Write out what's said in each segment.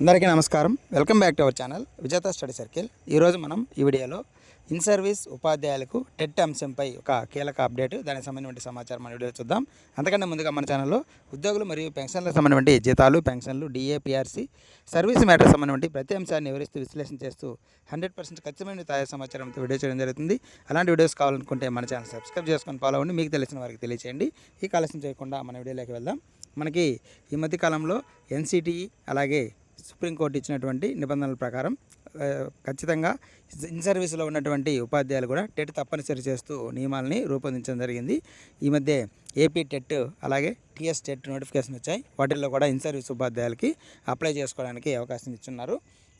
అందరికీ నమస్కారం. Welcome back to our channel Vijetha study circle. ఈరోజు మనం ఈ వీడియోలో ఇన్ సర్వీస్ ఉపాధ్యాయులకు టెట్ అంశంపై ఒక కీలక అప్డేట్ దానికి సంబంధించిన సమాచారం మన వీడియో చూద్దాం. అంతకంటే ముందుగా మన ఛానల్లో ఉద్యోగులు మరియు పెన్షన్లకు సంబంధించి జీతాలు పెన్షన్లు డిఏ పిఆర్సీ సర్వీస్ మ్యాటర్ సంబంధించి ప్రతి అంశాన్ని వివరిస్తూ విశ్లేషణ చేస్తూ హండ్రెడ్ పర్సెంట్ ఖచ్చితమైన తాజా సమాచారంతో వీడియో చేయడం జరుగుతుంది. అలాంటి వీడియోస్ కావాలనుకుంటే మన ఛానల్ సబ్స్క్రైబ్ చేసుకొని ఫాలో అవ్వండి. మీకు తెలిసిన వారికి తెలియచేయండి. ఈ కాలస్యం చేయకుండా మన వీడియోలోకి వెళ్దాం. మనకి ఈ మధ్య కాలంలో ఎన్సిటిఈ అలాగే సుప్రీంకోర్టు ఇచ్చినటువంటి నిబంధనల ప్రకారం ఖచ్చితంగా ఇన్ సర్వీస్లో ఉన్నటువంటి ఉపాధ్యాయులు కూడా టెట్ తప్పనిసరి చేస్తూ నియమాలని రూపొందించడం జరిగింది. ఈ మధ్య ఏపీ టెట్ అలాగే టీఎస్ టెట్ నోటిఫికేషన్ వచ్చాయి. వాటిల్లో కూడా ఇన్ సర్వీస్ ఉపాధ్యాయులకి అప్లై చేసుకోవడానికి అవకాశం ఇచ్చున్నారు.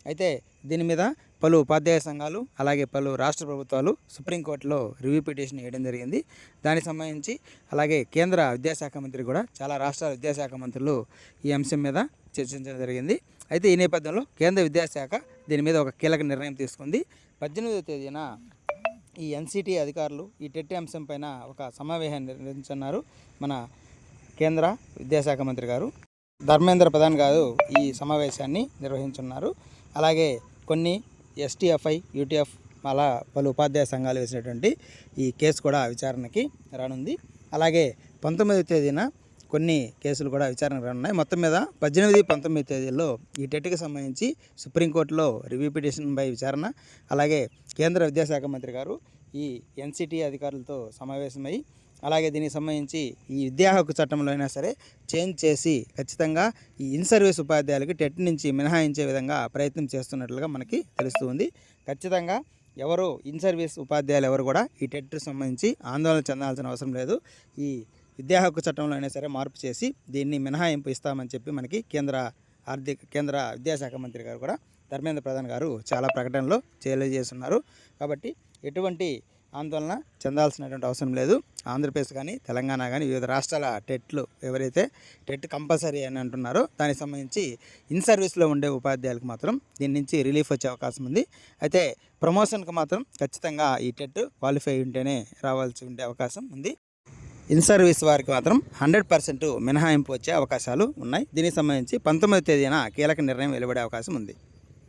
అయితే దీని మీద పలు ఉపాధ్యాయ సంఘాలు అలాగే పలు రాష్ట్ర ప్రభుత్వాలు సుప్రీంకోర్టులో రివ్యూ పిటిషన్ వేయడం జరిగింది. దానికి సంబంధించి అలాగే కేంద్ర విద్యాశాఖ మంత్రి కూడా చాలా రాష్ట్రాల విద్యాశాఖ మంత్రులు ఈ అంశం మీద చర్చించడం జరిగింది. అయితే ఈ నేపథ్యంలో కేంద్ర విద్యాశాఖ దీని మీద ఒక కీలక నిర్ణయం తీసుకుంది. పద్దెనిమిదవ తేదీన ఈ ఎన్సిటి అధికారులు ఈ టెట్ అంశం పైన ఒక సమావేశాన్ని నిర్వహించున్నారు మన కేంద్ర విద్యాశాఖ మంత్రి గారు. ధర్మేంద్ర ప్రధాన్ గారు ఈ సమావేశాన్ని నిర్వహించున్నారు అలాగే కొన్ని ఎస్టీఎఫ్ఐ యూటీఎఫ్ అలా పలు ఉపాధ్యాయ సంఘాలు వేసినటువంటి ఈ కేసు కూడా విచారణకి రానుంది. అలాగే పంతొమ్మిదవ తేదీన కొన్ని కేసులు కూడా విచారణకు రానున్నాయి. మొత్తం మీద పద్దెనిమిది పంతొమ్మిది తేదీల్లో ఈ టెట్కి సంబంధించి సుప్రీంకోర్టులో రివ్యూ పిటిషన్పై విచారణ అలాగే కేంద్ర విద్యాశాఖ మంత్రి గారు ఈ ఎన్సిటి అధికారులతో సమావేశమై అలాగే దీనికి సంబంధించి ఈ విద్యా హక్కు చట్టంలో అయినా సరే చేంజ్ చేసి ఖచ్చితంగా ఈ ఇన్ సర్వీస్ ఉపాధ్యాయులకి టెట్ నుంచి మినహాయించే విధంగా ప్రయత్నం చేస్తున్నట్లుగా మనకి తెలుస్తుంది ఖచ్చితంగా ఎవరు ఇన్ సర్వీస్ ఉపాధ్యాయులు ఎవరు కూడా ఈ టెట్ సంబంధించి ఆందోళన చెందాల్సిన అవసరం లేదు. ఈ విద్యా హక్కు చట్టంలో అయినా సరే మార్పు చేసి దీన్ని మినహాయింపు ఇస్తామని చెప్పి మనకి కేంద్ర ఆర్థిక కేంద్ర విద్యాశాఖ మంత్రి గారు కూడా ధర్మేంద్ర ప్రధాన్ గారు చాలా ప్రకటనలో తెలియజేస్తున్నారు. కాబట్టి ఎటువంటి ఆందోళన చెందాల్సినటువంటి అవసరం లేదు. ఆంధ్రప్రదేశ్ కానీ తెలంగాణ కానీ వివిధ రాష్ట్రాల టెట్లు ఎవరైతే టెట్ కంపల్సరీ అని అంటున్నారో దానికి సంబంధించి ఇన్ సర్వీస్లో ఉండే ఉపాధ్యాయులకు మాత్రం దీని నుంచి రిలీఫ్ వచ్చే అవకాశం ఉంది. అయితే ప్రమోషన్కి మాత్రం ఖచ్చితంగా ఈ టెట్ క్వాలిఫై ఉంటేనే రావాల్సి ఉండే అవకాశం ఉంది. ఇన్ సర్వీస్ వారికి మాత్రం హండ్రెడ్ పర్సెంట్ మినహాయింపు వచ్చే అవకాశాలు ఉన్నాయి. దీనికి సంబంధించి పంతొమ్మిది తేదీన కీలక నిర్ణయం వెలువడే అవకాశం ఉంది.